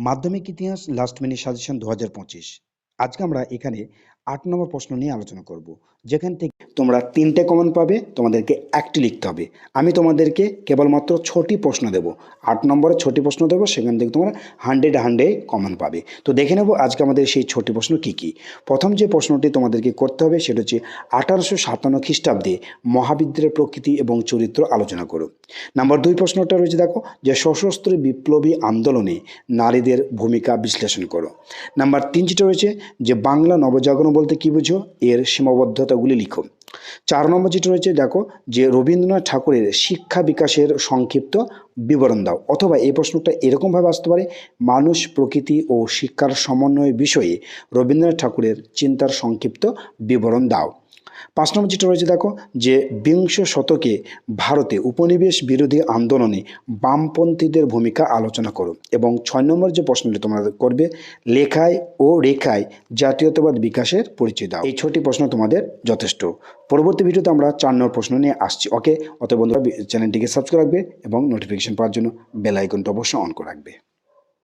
মাধ্যমিক ইতিহাস last minute suggestion দু হাজার পঁচিশ। আজকে আমরা এখানে আট নম্বর প্রশ্ন নিয়ে আলোচনা করব। যেখান থেকে তোমরা তিনটে কমন পাবে, তোমাদেরকে একটি লিখতে হবে। আমি তোমাদেরকে কেবলমাত্র ছটি প্রশ্ন দেব। আট নম্বরে ছটি প্রশ্ন দেবো, সেখান থেকে তোমরা হান্ড্রেড হান্ড্রেড কমন পাবে। তো দেখে নেব আজকে আমাদের সেই ছটি প্রশ্ন কী কী। প্রথম যে প্রশ্নটি তোমাদেরকে করতে হবে, সেটা হচ্ছে আঠারোশো সাতান্ন খ্রিস্টাব্দে মহাবিদ্যালয়ের প্রকৃতি এবং চরিত্র আলোচনা করো। নাম্বার দুই প্রশ্নটা রয়েছে, দেখো, যে সশস্ত্র বিপ্লবী আন্দোলনে নারীদের ভূমিকা বিশ্লেষণ করো। নাম্বার তিন যেটা রয়েছে, যে বাংলা নবজাগরণ বলতে কি বুঝো? এর সীমাবদ্ধতাগুলি লিখো। চার নম্বর যেটা রয়েছে, দেখো যে রবীন্দ্রনাথ ঠাকুরের শিক্ষা বিকাশের সংক্ষিপ্ত বিবরণ দাও। অথবা এই প্রশ্নটা এরকমভাবে আসতে পারে, মানুষ, প্রকৃতি ও শিক্ষার সমন্বয় বিষয়ে রবীন্দ্রনাথ ঠাকুরের চিন্তার সংক্ষিপ্ত বিবরণ দাও। পাঁচ নম্বর যেটা রয়েছে দেখো, যে বিংশ শতকে ভারতে উপনিবেশ বিরোধী আন্দোলনে বামপন্থীদের ভূমিকা আলোচনা করো এবং ছয় নম্বর যে প্রশ্নটি তোমরা করবে, লেখায় ও রেখায় জাতীয়তাবাদ বিকাশের পরিচয় দাও। এই ছটি প্রশ্ন তোমাদের যথেষ্ট। পরবর্তী ভিডিওতে আমরা চার নম্বর প্রশ্ন নিয়ে আসছি, ওকে? অত বন্ধুরা চ্যানেলটিকে সাবস্ক্রাইব রাখবে এবং নোটিফিকেশন পাওয়ার জন্য বেল আইকনটা অবশ্যই অন করে রাখবে।